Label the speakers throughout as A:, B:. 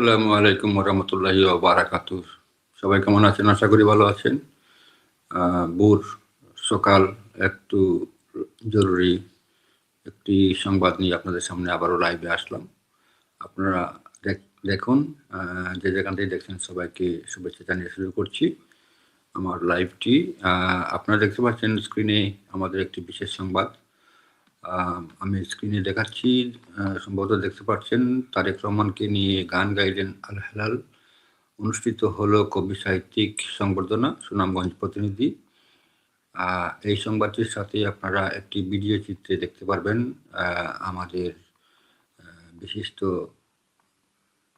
A: আসসালামু আলাইকুম রহমতুল্লাহি বারাকাতু সবাই কেমন আছেন? আশা করি ভালো আছেন। বুর সকাল একটু জরুরি একটি সংবাদ নিয়ে আপনাদের সামনে আবারও লাইভে আসলাম। আপনারা দেখ- দেখুন যে যেখান থেকে দেখছেন সবাইকে শুভেচ্ছা জানিয়ে শুরু করছি আমার লাইভটি আপনারা দেখতে পাচ্ছেন স্ক্রিনে আমাদের একটি বিশেষ সংবাদ। আমি স্ক্রিনে দেখাচ্ছি সম্ভবত দেখতে পাচ্ছেন, তারেক রহমানকে নিয়ে গান গাইলেন আল হেলাল। অনুষ্ঠিত হলো কবি সাহিত্যিক সংবর্ধনা, সুনামগঞ্জ প্রতিনিধি। এই সংবাদটির সাথে আপনারা একটি ভিডিও চিত্রে দেখতে পারবেন আমাদের বিশিষ্ট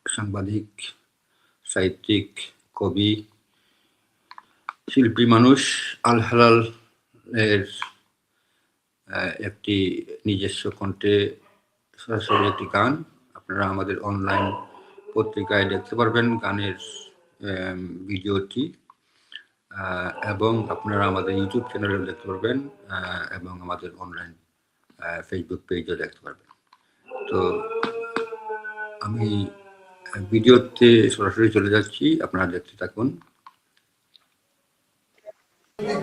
A: সাংবাদিক, সাহিত্যিক, কবি, শিল্পী মানুষ আল হেলাল এর একটি নিজস্ব কণ্ঠে সরাসরি একটি গান। আপনারা আমাদের অনলাইন পত্রিকায় দেখতে পারবেন গানের ভিডিওটি। এবং আপনারা আমাদের ইউটিউব চ্যানেলেও দেখতে পারবেন এবং আমাদের অনলাইন ফেসবুক পেজও দেখতে পারবেন। তো আমি ভিডিওতে সরাসরি চলে যাচ্ছি, আপনারা দেখতে থাকুন।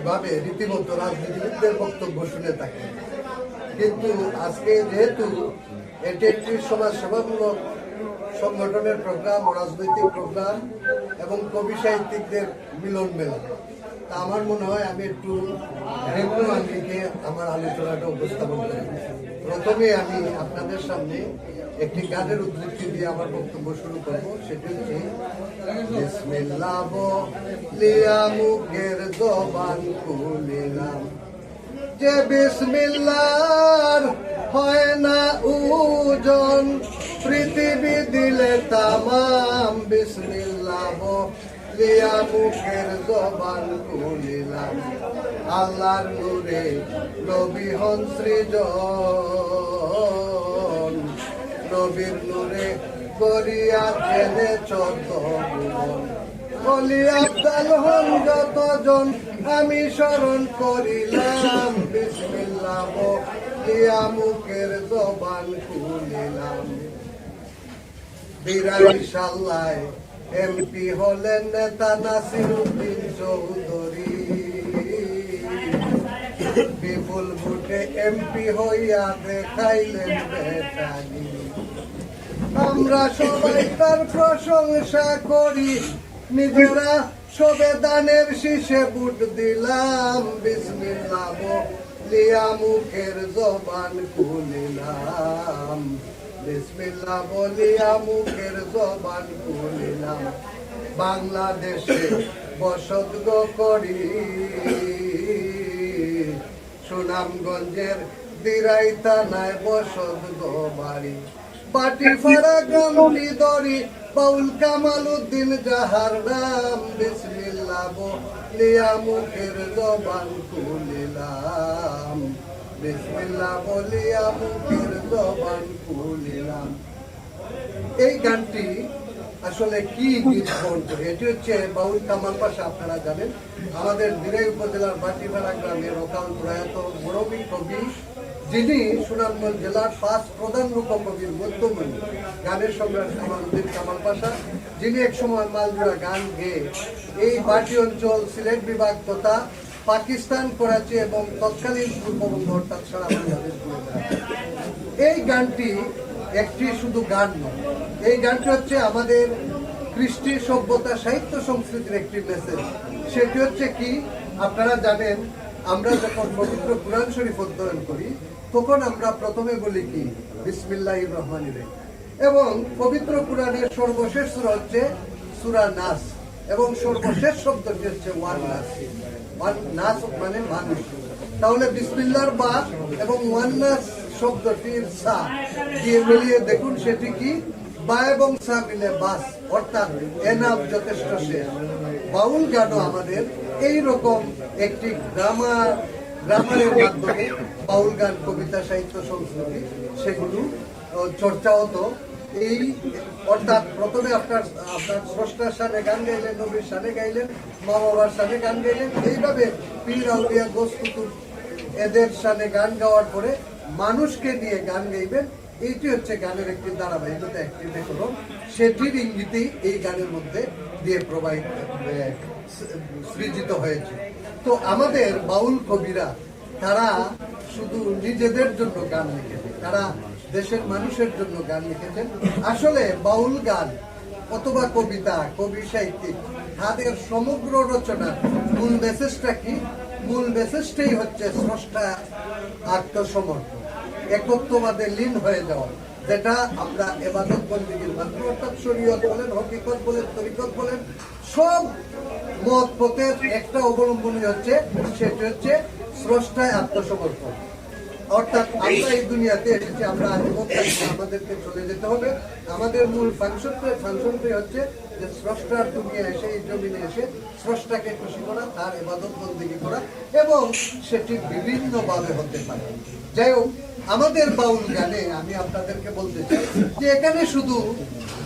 B: ভাবে রীতিমতো রাজনীতিবিদদের বক্তব্য শুনে থাকে। কিন্তু আজকে যেহেতু এটি একটি সমাজ সেবামূলক সংগঠনের প্রোগ্রাম, রাজনৈতিক প্রোগ্রাম এবং কবি সাহিত্যিকদের মিলন মেলা তা আমার মনে হয় আমি একটু রেগুলার আঙ্গিকে আমার আলোচনাটা উপস্থাপন করি। প্রথমে আমি আপনাদের সামনে একটি গানের উদ্ধৃতি দিয়ে আমার বক্তব্য শুরু করব। সেটি হচ্ছে মুখের জবান খুলিলাম। যে বিসমিল্লার হয় না ওজন, পৃথিবী দিলে তামাম বিসমিল্লাহ বলিয়া মুখের জবান খুলিলাম। আল্লাহর নূরে নবী হন সৃজন। নবীর নূরে করিয়া জেনে চত আব্দাল হন যতজন, আমি স্মরণ করিলাম। বিসমিল্লাহ বলিয়া মুখের জবান খুলিলাম। বিরাই সাল্লায় এমপি হলেন নেতা নাসির উদ্দিন চৌধুরী। বিপুল ভোটে এমপি হইয়া দেখাইলেন আমরা সবাই তার প্রশংসা করি। নিজেরা সবে দানের শীষে বুট দিলাম। বিসমিল্লাহ বলিয়া মুখের জবান খুলিলাম। বিসমিল্লাহ বলিয়া মুখের জবান খুলিলাম বাংলাদেশে বসত করি। সুনামগঞ্জের দিরাই থানায় বসত গো বাড়ি। বাটি ফাড়া গ্রামটি দরি, বাউল কামাল উদ্দিন যাহার নাম। বিসমিল্লাহ বলিয়া মুখের জবান খুলিলাম। বিসমিল্লাহ বলিয়া মুখের জবান খুলিলাম। এই গানটি আসলে কি বর্ণ করে? এটি হচ্ছে বাউল কামাল পাশা, আপনারা জানেন। আমাদের দিরাই উপজেলার বাটিপাড়া গ্রামের অকাল প্রয়াত মুরবী কবি, যিনি সুনামগঞ্জ জেলার পাঁচ প্রধান রূপকবির মধ্যমণি। গানের সম্রাট কামালউদ্দিন কামাল পাশা, যিনি এক সময় মালজোড়া গান গেয়ে এই বাটি অঞ্চল সিলেট বিভাগ তথা পাকিস্তান করাচি এবং তৎকালীন পূর্ববঙ্গ অর্থাৎ সারা বাংলাদেশ এই গানটি একটি শুধু গান নয় এই গানটি হচ্ছে আমাদের কৃষ্টি সভ্যতা সাহিত্য সংস্কৃতির একটি মেসেজ সেটি হচ্ছে কি, আপনারা জানেন, আমরা যখন পবিত্র কোরআন শরীফ অধ্যয়ন করি, তখন আমরা প্রথমে বলি কি বিসমিল্লাহ রহমান এবং পবিত্র কোরআনের সর্বশেষ সুরা হচ্ছে সুরা নাস। এবং সর্বশেষ শব্দটি হচ্ছে ওয়ান নাস। ওয়ান নাস মানে মানুষ। তাহলে বিসমিল্লার বা এবং ওয়ান্নাস শব্দটির সা দিয়ে মিলিয়ে দেখুন সেটি কি বাউল আমাদের এই রকম একটি গ্রামার মাধ্যমে বাউল গান, কবিতা, সাহিত্য, সংস্কৃতি সেগুলো চর্চা হতো। এই, অর্থাৎ প্রথমে আপনার আপনার স্রষ্টার সামনে গান গাইলেন, নবীর সামনে গাইলেন মা বাবার সামনে গান গাইলেন, এইভাবে পীর, আউলিয়া এদের সামনে গান গাওয়ার পরে মানুষকে নিয়ে গান গাইবেন। এইটি হচ্ছে গানের একটি ধারাবাহিকতা, একটি ব্যাকরণ সেটির ইঙ্গিতেই এই গানের মধ্যে দিয়ে প্রবাহিত সৃজিত হয়েছে। তো আমাদের বাউল কবিরা, তারা শুধু নিজেদের জন্য গান লিখেছে, তারা দেশের মানুষের জন্য গান লিখেছেন। আসলে বাউল গান অথবা কবিতা, কবি সাহিত্যিক, তাদের সমগ্র রচনার মূল মেসেজটা কি? মূল মেসেজটাই হচ্ছে স্রষ্টা আত্মসমর্পণ। একত্ববাদে লীন হয়ে যাওয়া যেটা আমরা এবাদত বন্দীগীর মাধ্যমে অর্থাৎ শরীয়ত বলেন হকিকত বলেন তরিকত বলেন সব মত পথের একটা অবলম্বনই হচ্ছে সেটি হচ্ছে স্রষ্টায় আত্মসমর্পণ। অর্থাৎ আমরা এই দুনিয়াতে এসেছি আমরা আমাদেরকে চলে যেতে হবে। আমাদের মূল ফাংশনটাই ফাংশনটাই হচ্ছে যে স্রষ্টার দুনিয়া এসে এই জমিনে এসে স্রষ্টাকে খুশি করা তার এবাদত বন্দিগি করা এবং সেটি বিভিন্নভাবে হতে পারে। যাই হোক আমাদের বাউল গানে আমি আপনাদেরকে বলতে চাই যে এখানে শুধু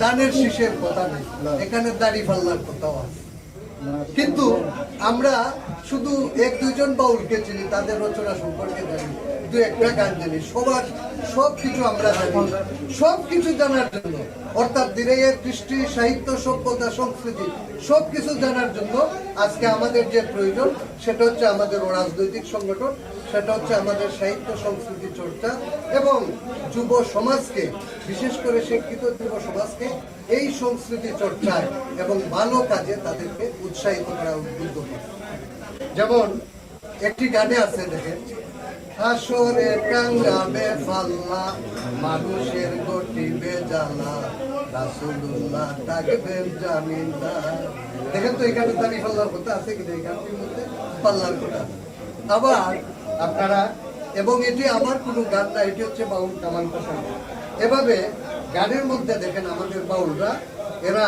B: দানের শীষের কথা নেই, এখানে দাড়ি পাল্লার কথাও আছে। কিন্তু আমরা শুধু এক দুজন বাউলকে চিনি, তাদের রচনা সম্পর্কে জানি দু একটা গান জানি সবার সব কিছু আমরা জানি। সব কিছু জানার জন্য, অর্থাৎ দিনের কৃষ্টি সাহিত্য, সভ্যতা, সংস্কৃতি সব কিছু জানার জন্য আজকে আমাদের যে প্রয়োজন, সেটা হচ্ছে আমাদের রাজনৈতিক সংগঠন, সেটা হচ্ছে আমাদের সাহিত্য, সংস্কৃতি চর্চা এবং যুব সমাজকে, বিশেষ করে শিক্ষিত যুব সমাজকে, এই সংস্কৃতি চর্চায় এবং ভালো কাজে তাদেরকে উৎসাহিত করা উদ্বুদ্ধ যেমন, একটি গানে আছে দেখেন হাসরে কাঙ্গাবে ফাল্লা মানুষের গটিবে জ্বালা। রাসূলুল্লাহ থাকবেন জামিনদার দেখেন তো এখানে দাঁড়িয়ে পাল্লার কথা আছে কিনা এই গানটির মধ্যে পাল্লার কথা আবার আপনারা, এবং এটি আমার কোনো গান না, এটি হচ্ছে বাউল কামান প্রসঙ্গ। এভাবে গানের মধ্যে দেখেন আমাদের বাউলরা, এরা,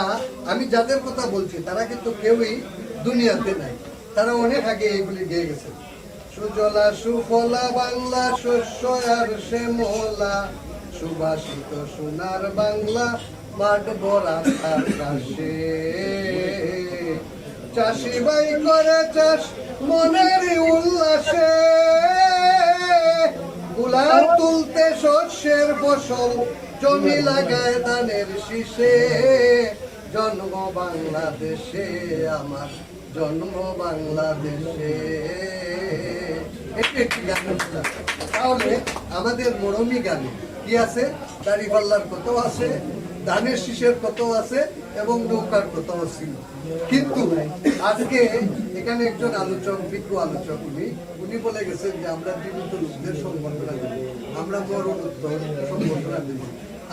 B: আমি যাদের কথা বলছি, তারা কিন্তু কেউই দুনিয়াতে নাই। তারা অনেক আগে এগুলি গেয়ে গেছে। সুজলা সুফলা, বাংলা শস্য আর শ্যামলা সুভাষিত সোনার বাংলা, মাঠ ভরা আকাশে চাষি বাই করে চাষ, মনের উল্লাসে। গুলার তুলতে শস্যের ফসল, জমি লাগায় ধানের শীষে। জন্ম বাংলাদেশে আমার জন্ম বাংলাদেশে তাহলে আমাদের মরমী গানে কি আছে? দাড়ি পাল্লার কত আছে, ধানের শীষের কত আছে এবং নৌকার কত ছিল। কিন্তু আজকে এখানে একজন আলোচক, বিজ্ঞ আলোচক উনি উনি বলে গেছেন যে আমরা জীবিত লোকদের সংবর্ধনা দেব। আমরা মরণোত্তর সংবর্ধনা দেব।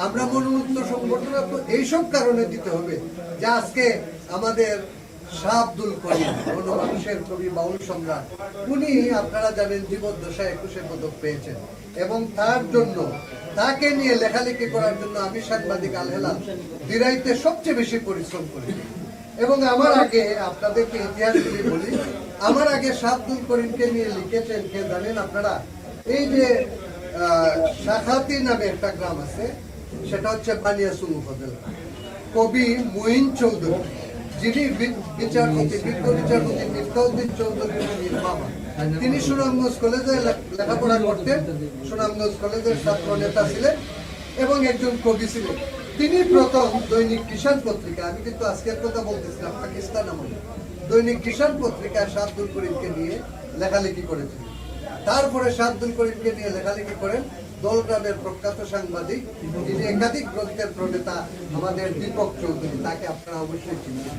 B: আমরা মরণোত্তর সংবর্ধনা তো এইসব কারণে দিতে হবে। যে আজকে আমাদের করিম গণমানুষের কবি, বাউল সম্রাট, উনি আপনারা জানেন একুশে পদক পেয়েছেন। এবং তার জন্য, তাকে নিয়ে লেখালেখি করার জন্য আমি সাংবাদিক দিরাইতে সবচেয়ে বেশি পরিশ্রম করি এবং আমার আগে আপনাদেরকে ইতিহাসগুলি বলি, আমার আগে করিমকে নিয়ে লিখেছেন, কে জানেন আপনারা? এই যে শাখাতি নামে একটা গ্রাম আছে সেটা হচ্ছে বানিয়াসুল উপজেলা। কবি মুইন চৌধুরী, যিনি বিচারপতি, বিজ্ঞ বিচারপতি মিফতাউদ্দিন চৌধুরীর বাবা তিনি সুনামগঞ্জ কলেজে লেখাপড়া করতেন, সুনামগঞ্জ কলেজের ছাত্র নেতা ছিলেন এবং একজন কবি ছিলেন। তিনি প্রথম দৈনিক কিষাণ পত্রিকা, আমি কিন্তু আজকের কথা বলতেছিলাম, পাকিস্তান আমলে। দৈনিক কিষাণ পত্রিকায় শাহাদুল করিমকে নিয়ে লেখালেখি করেছিলেন তারপরে শাহাদুল করিমকে নিয়ে লেখালেখি করেন দলগ্রামের প্রখ্যাত সাংবাদিক, যিনি একাধিক গ্রন্থের প্রণেতা আমাদের দীপক চৌধুরী, তাকে আপনারা অবশ্যই চিনবেন।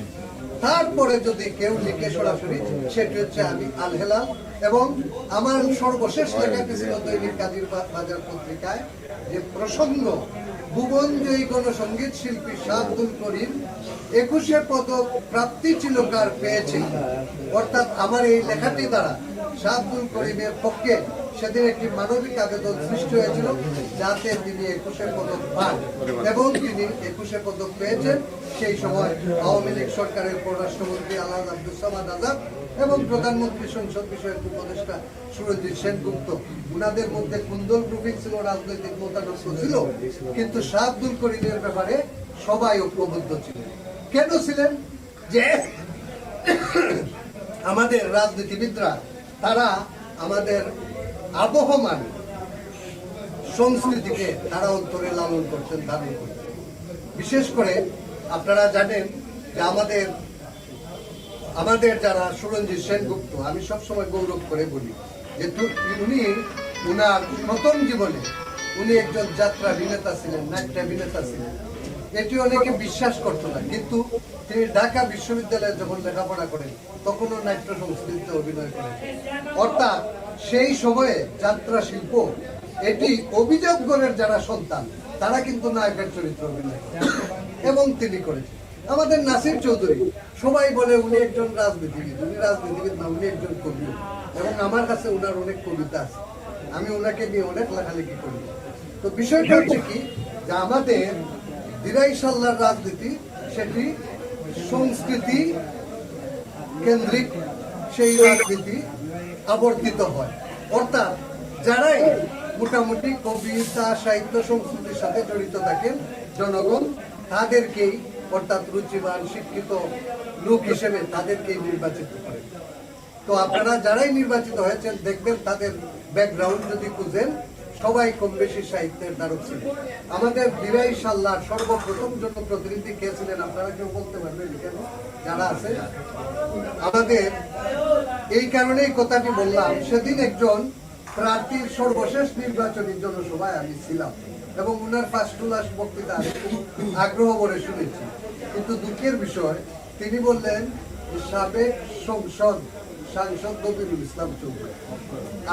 B: তারপরে যদি কেউ লিখে সরাসরি, সেটি হচ্ছে আমি আল হেলাল এবং আমার সর্বশেষ লেখাটি ছিল দৈনিক কাজীর বাজার পত্রিকায়, যে প্রসঙ্গ ভুবন ভুবনজয়ী গণসঙ্গীত শিল্পী শাহাদুল করিম একুশে পদক প্রাপ্তি চিলকার পেয়েছে অর্থাৎ আমার এই লেখাটি দ্বারা শাহাদুল করিমের পক্ষে সেদিন একটি মানবিক আবেদন সৃষ্টি হয়েছিল যাতে তিনি একুশে পদক পান এবং তিনি একুশে পদক পেয়েছেন। সেই সময় আওয়ামী লীগ সরকারের পররাষ্ট্রমন্ত্রী আলাদ আব্দুল সামাদ আজাদ এবং প্রধানমন্ত্রী সংসদ বিষয়ক উপদেষ্টা সুরজিৎ সেনগুপ্ত। উনাদের মধ্যে কুন্দল গ্রুপিং ছিল, রাজনৈতিক মতানৈক্য ছিল, কিন্তু শাহ আব্দুল করিমের ব্যাপারে সবাই ঐক্যবদ্ধ ছিলেন কেন ছিলেন? যে আমাদের রাজনীতিবিদরা, তারা আমাদের আবহমান। সংস্কৃতিকে তারা অন্তরে লালন করতেন ধারণ করতেন বিশেষ করে আপনারা জানেন যে আমাদের আমাদের যারা সুরঞ্জিত সেনগুপ্ত, আমি সবসময় গৌরব করে বলি যে উনি, উনার প্রথম জীবনে উনি একজন যাত্রা অভিনেতা ছিলেন, নাট্য অভিনেতা ছিলেন। এটি অনেকে বিশ্বাস করতো না, কিন্তু তিনি ঢাকা বিশ্ববিদ্যালয়ে যখন লেখাপড়া করেন, তখনও নাট্য সংস্কৃতিতে অভিনয় করেন। অর্থাৎ সেই সময়ে যাত্রা শিল্প, এটি অভিযোগগণের যারা সন্তান, তারা কিন্তু নায়কের চরিত্র অভিনয় এবং তিনি করেছেন। আমাদের নাসির চৌধুরী, সবাই বলে উনি একজন রাজনীতিবিদ, উনি রাজনীতিবিদ না, উনি একজন কবি। এবং আমার কাছে ওনার অনেক কবিতা আছে। আমি ওনাকে নিয়ে অনেক লেখালেখি করি। তো বিষয়টা হচ্ছে কি, যে আমাদের দিরাই সাল্লার রাজনীতি, সেটি সংস্কৃতি কেন্দ্রিক সেই রাজনীতি আবর্তিত হয়। অর্থাৎ যারাই মোটামুটি কবিতা, সাহিত্য, সংস্কৃতির সাথে জড়িত থাকেন, জনগণ, তাদেরকেই অর্থাৎ রুচিবান, শিক্ষিত লোক হিসেবে তাদেরকেই নির্বাচিত করে। তো আপনারা যারাই নির্বাচিত হয়েছেন, দেখবেন তাদের ব্যাকগ্রাউন্ড যদি খুঁজেন সবাই কম বেশি সাহিত্যের দ্বারক ছিলেন। আমাদের বিরাই সাল্লার সর্বপ্রথম জন্য প্রতিনিধি কে ছিলেন আপনারা কেউ বলতে পারবেন কেন? যারা আছে। আমাদের এই কারণেই কথাটি বললাম, সেদিন একজন প্রার্থীর সর্বশেষ নির্বাচনী জনসভায় আমি ছিলাম এবং উনার ফার্স্টুলাস বক্তৃতা আগ্রহ করে শুনেছি। কিন্তু দুঃখের বিষয়, তিনি বললেন, সাবেক সংসদ সাংসদ দবিরুল ইসলাম চৌধুরী।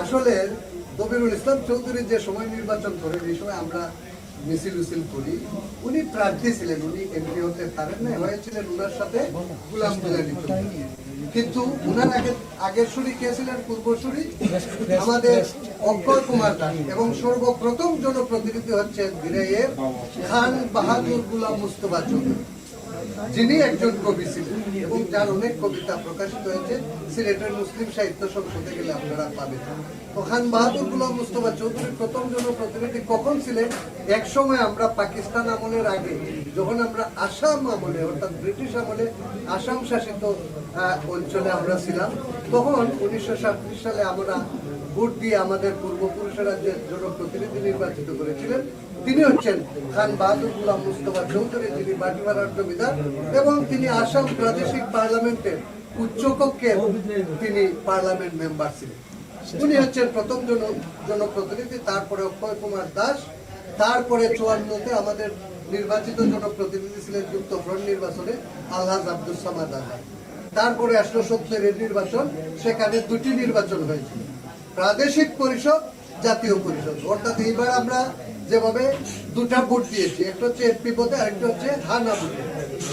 B: আসলে দবিরুল ইসলাম চৌধুরী যে সময় নির্বাচন করেন, এই সময় আমরা মিছিল উছিল করি। উনি প্রার্থী ছিলেন, উনি এমপি হতে পারেন না, হয়েছিলেন উনার সাথে গুলাম বিলানি কিন্তু উনার আগে আগের সুরি কে ছিলেন? পূর্বসূরি। আমাদের অক্ষয় কুমার দাস এবং সর্বপ্রথম জনপ্রতিনিধি হচ্ছে বীরের খান বাহাদুর গুলাম মুস্তফা চৌধুরী। যিনি একজন কবি ছিলেন এবং যার অনেক কবিতা প্রকাশিত হয়েছে, সিলেটের মুসলিম সাহিত্য সংসদে গেলে আপনারা পাবেন। তো খান বাহাদুর গুলাম মুস্তফা চৌধুরী প্রথম জনপ্রতিনিধি কখন ছিলেন? এক সময় আমরা পাকিস্তান আমলের আগে, যখন আমরা আসাম আমলে, অর্থাৎ ব্রিটিশ আমলে, আসাম শাসিত অঞ্চলে আমরা ছিলাম, তখন উনিশশো সালে আমরা ভোট দিয়ে আমাদের পূর্বপুরুষেরা যে জনপ্রতিনিধি নির্বাচিত করেছিলেন, তিনি হচ্ছেন খান বাহাদুর গুলাম মুস্তফা চৌধুরী, যিনি বাটিমারার জমিদার, এবং তিনি আসাম প্রাদেশিক পার্লামেন্টের উচ্চকক্ষের তিনি পার্লামেন্ট মেম্বার ছিলেন। উনি হচ্ছেন প্রথম জন জনপ্রতিনিধি, তারপরে অক্ষয় কুমার দাস, তারপরে চুয়ান্নতে আমাদের নির্বাচিত জনপ্রতিনিধি ছিলেন যুক্ত ফ্রন্ট নির্বাচনে আলহাজ আব্দুল সামাদ আজাদ তারপরে আসলো সত্তরের নির্বাচন, সেখানে দুটি নির্বাচন হয়েছিল। প্রাদেশিক পরিষদ, জাতীয় পরিষদ। অর্থাৎ এইবার আমরা যেভাবে দুটা ভোট দিয়েছি, একটা হচ্ছে এমপি পদে, আরেকটা হচ্ছে হানা ভোটে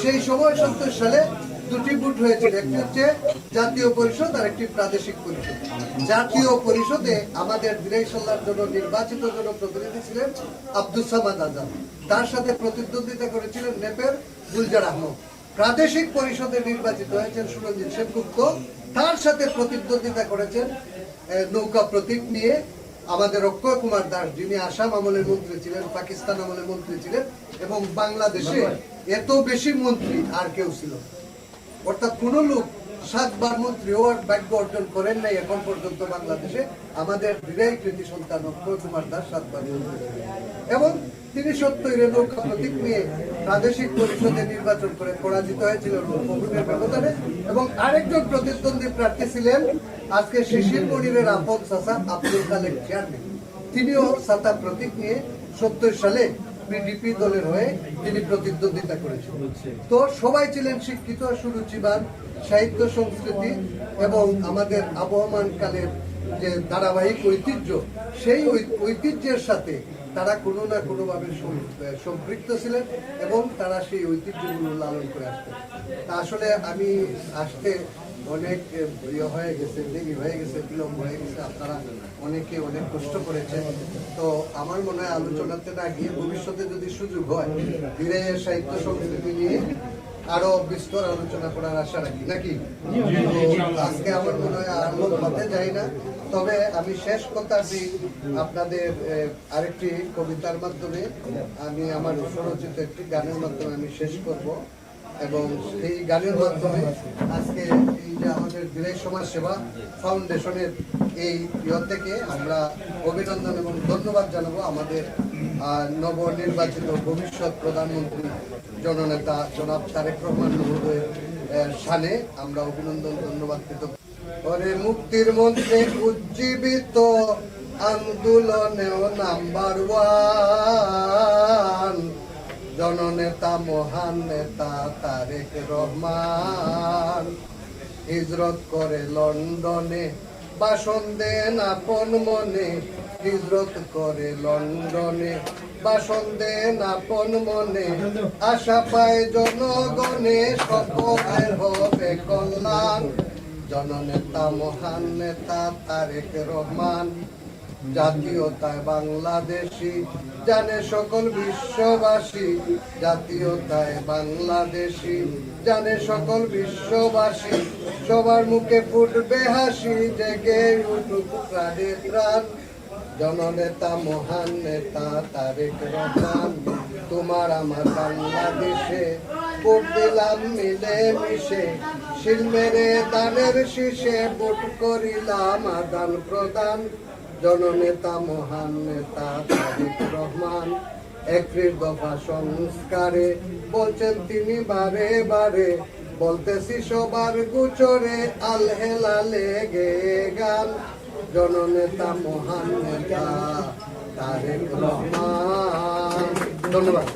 B: সেই সময় সত্তর সালে দুটি ভোট হয়েছিল, একটি হচ্ছে জাতীয় পরিষদ আর একটি প্রাদেশিক পরিষদ। জাতীয় পরিষদে আমাদের দিনাইশাল্লার জন্য নির্বাচিত জন্য প্রতিনিধি ছিলেন আব্দুল সামাদ আজাদ। তার সাথে প্রতিদ্বন্দ্বিতা করেছিলেন নেপের গুলজার আহমদ। প্রাদেশিক পরিষদে নির্বাচিত হয়েছেন সুরঞ্জিত সেনগুপ্ত। তার সাথে প্রতিদ্বন্দ্বিতা করেছেন নৌকা প্রতীক নিয়ে আমাদের অক্ষয় কুমার দাস যিনি আসাম আমলের মন্ত্রী ছিলেন পাকিস্তান আমলের মন্ত্রী ছিলেন এবং বাংলাদেশে এত বেশি মন্ত্রী আর কেউ ছিল। অর্থাৎ কোন লোক সাতবার মন্ত্রী হওয়ার ভাগ্য অর্জন করেন নাই এখন পর্যন্ত বাংলাদেশে। আমাদের বিদায়ী কৃতি সন্তান অক্ষয় কুমার দাস সাতবার মন্ত্রী এবং তিনি সত্যই নৌকা প্রতীক নিয়ে প্রাদেশিক পরিষদে নির্বাচন করে পরাজিত বহুনের ব্যবধানে এবং আরেকজন প্রতিদ্বন্দ্বী প্রার্থী ছিলেন আজকে শিশির মনিরের আপন চাষা আব্দুল খালেক চেয়ারম্যান। তিনিও সাতা প্রতীক নিয়ে সত্তর সালে পিডিপি দলের হয়ে তিনি প্রতিদ্বন্দ্বিতা করেছেন। তো সবাই ছিলেন শিক্ষিত, সুরুচিবান, সাহিত্য, সংস্কৃতি এবং আমাদের আবহমান কালের যে ধারাবাহিক ঐতিহ্য, সেই ঐতিহ্যের সাথে তারা কোনো না কোনোভাবে সম্পৃক্ত ছিলেন এবং তারা সেই ঐতিহ্যগুলো লালন করে আসতেন। তা আসলে আমি আসতে অনেক ইয়ে হয়ে গেছে, দেরি হয়ে গেছে, বিলম্ব হয়ে গেছে, আপনারা অনেকে অনেক কষ্ট করেছেন। তো আমার মনে হয় আলোচনাতে না গিয়ে ভবিষ্যতে যদি সুযোগ হয় ধীরে সাহিত্য সংস্কৃতি নিয়ে আরও বিস্তর আলোচনা করার আশা রাখি, নাকি? আজকে আমার মনে হয় আর লোক হতে যাই না। তবে আমি শেষ কথাটি আপনাদের আরেকটি কবিতার মাধ্যমে আমি আমার স্বরচিত একটি গানের মাধ্যমে আমি শেষ করব এবং এই গানের মাধ্যমে আজকে এই যে আমাদের বিরাই সমাজ সেবা ফাউন্ডেশনের এই ইয়ে থেকে আমরা অভিনন্দন এবং ধন্যবাদ জানাব আমাদের নবনির্বাচিত ভবিষ্যৎ প্রধানমন্ত্রী জননেতা জনাব তারেক রহমান মহোদয়ের আহ, শানে আমরা অভিনন্দন ধন্যবাদ কৃতজ্ঞ। ওরে মুক্তির মন্ত্রে উজ্জীবিত আন্দোলনেও নাম্বার ওয়ান। জননেতা মহান নেতা তারেক রহমান। হিজরত করে লন্ডনে বাসন দেন আপন মনে। হিজরত করে লন্ডনে। বাসন দেন আপন মনে। আশা পায় জনগণে সকলের হবে কল্যাণ। জননেতা, মহান নেতা তারেক রহমান। জাতীয়তায় বাংলাদেশি, জানে সকল বিশ্ববাসী। জাতীয়তায় বাংলাদেশি, জানে সকল বিশ্ববাসী। সবার মুখে ফুটবে হাসি, জেগে উঠুক প্রাণে প্রাণ। জননেতা, মহান নেতা, তারেক রহমান, তোমার আমার বাংলাদেশে ভোট মিলে মিশে শিল মেরে দানের শীষে ভোট করিলাম, আদান প্রদান। জননেতা, মহান নেতা, তারেক রহমান একত্রিশ দফা সংস্কারে বলছেন তিনি বারে বারে। বলতেছি সবার গুচরে আলহেলা লেগে গান। জননেতা মহান নেতা তারেক রহমান। ধন্যবাদ।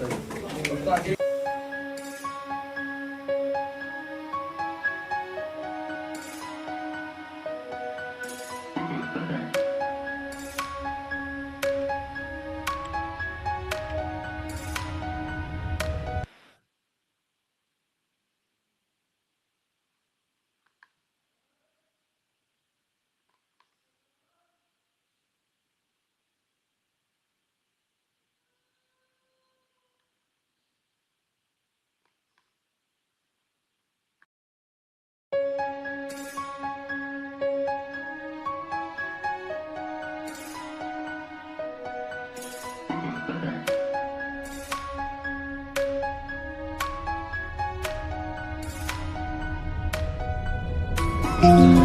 C: Thank you.